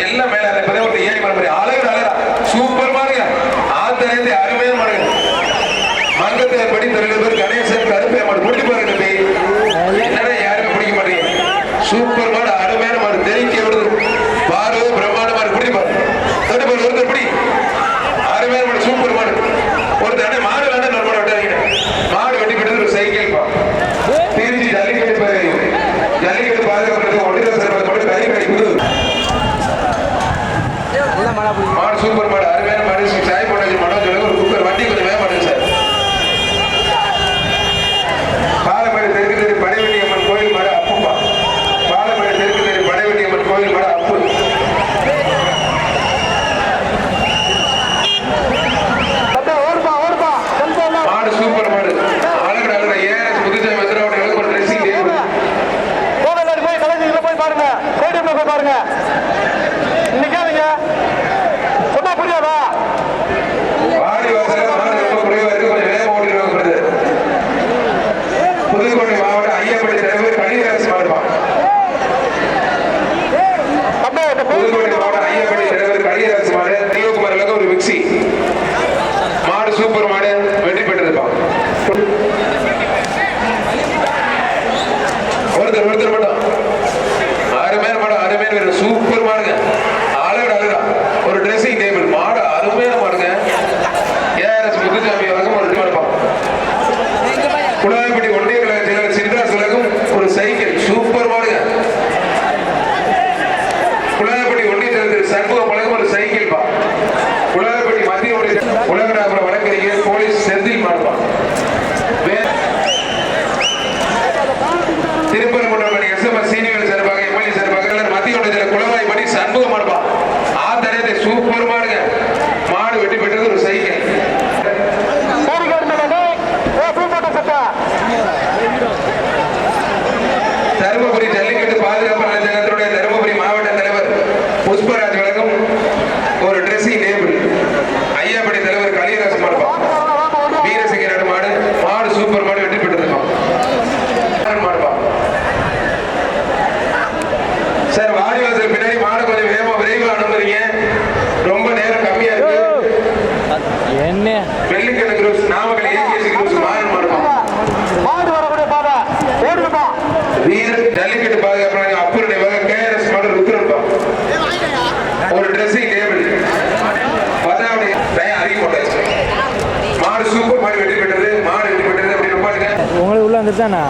எல்லாம் மேல அந்த ஒரு ஏறி மரம் மாதிரி அழகு அழகா சூப்பர் மாடுங்க ஆத்திரத்தை அருமையான மாடுங்க மங்கத்தை படி தெரிஞ்ச பேர் கணேசன் கருப்பை மாடு முடிச்சு பாருங்க என்னடா யாருமே பிடிக்க மாட்டேங்க சூப்பர் மாடு அருமையான மாடு தெரிக்க விடுது பாரு பிரம்மாண்ட மாடு பிடிச்சு பாரு தொட்டு பாரு ஒருத்தர் பிடி அருமையான மாடு சூப்பர் மாடு ஒருத்தர் அண்ணே மாடு வேண்டாம் நம்ம விட்டாதீங்க மாடு வெட்டி விட்டது ஒரு சைக்கிள் பா திருச்சி ஜல்லிக்கட்டு ப- ஜல்லிக்கட்டு பாதுகாப்பு ஒன்றிய சார் மட்டும் கை கை புது மாடு சூப்பர் மாடு அருமையான மாடு. சாய் போட்டாஜி மனோஜ் ஒரு குக்கர் வண்டி கொஞ்சம் வேக மாட்டேங்க சார். பாலமேடு தெற்கு தெரு படைவெட்டி அம்மன் கோயில் மாடு அப்புப்பா. பாலமேடு தெற்கு தெரு படைவெட்டி அம்மன் கோயில் மாடு அப்பு மாடு சூப்பர் மாடு. அழகு அழகு ஏஎஸ் முத்துசாமி மதுராவோட எழுப்ப ட்ரெஸ்ஸிங் டேபிள் போய் பாருங்க. போய் பாருங்க. நிக்காதீங்க சூப்பர் என்ன? வெள்ளிக்கிழமை groups Namakkal ACSC groups Maran மாடுப்பா மாடு வரக்கூடிய பாதை. ஓடுப்பா வீர ஜல்லிக்கட்டு பாதுகாப்பு கேஆர்எஸ் மாடல் ருத்ரன்பா ஒரு ட்ரெஸ்ஸிங் டேபிள் பத்தாவது அறிக்கை போட்டாச்சு. மாடு சூப்பர் மாடு வெற்றி பெற்றது மாடு வெற்றி பெற்றது அப்படி ரொம்ப உங்களுக்கு உள்ள வந்துட்டானா?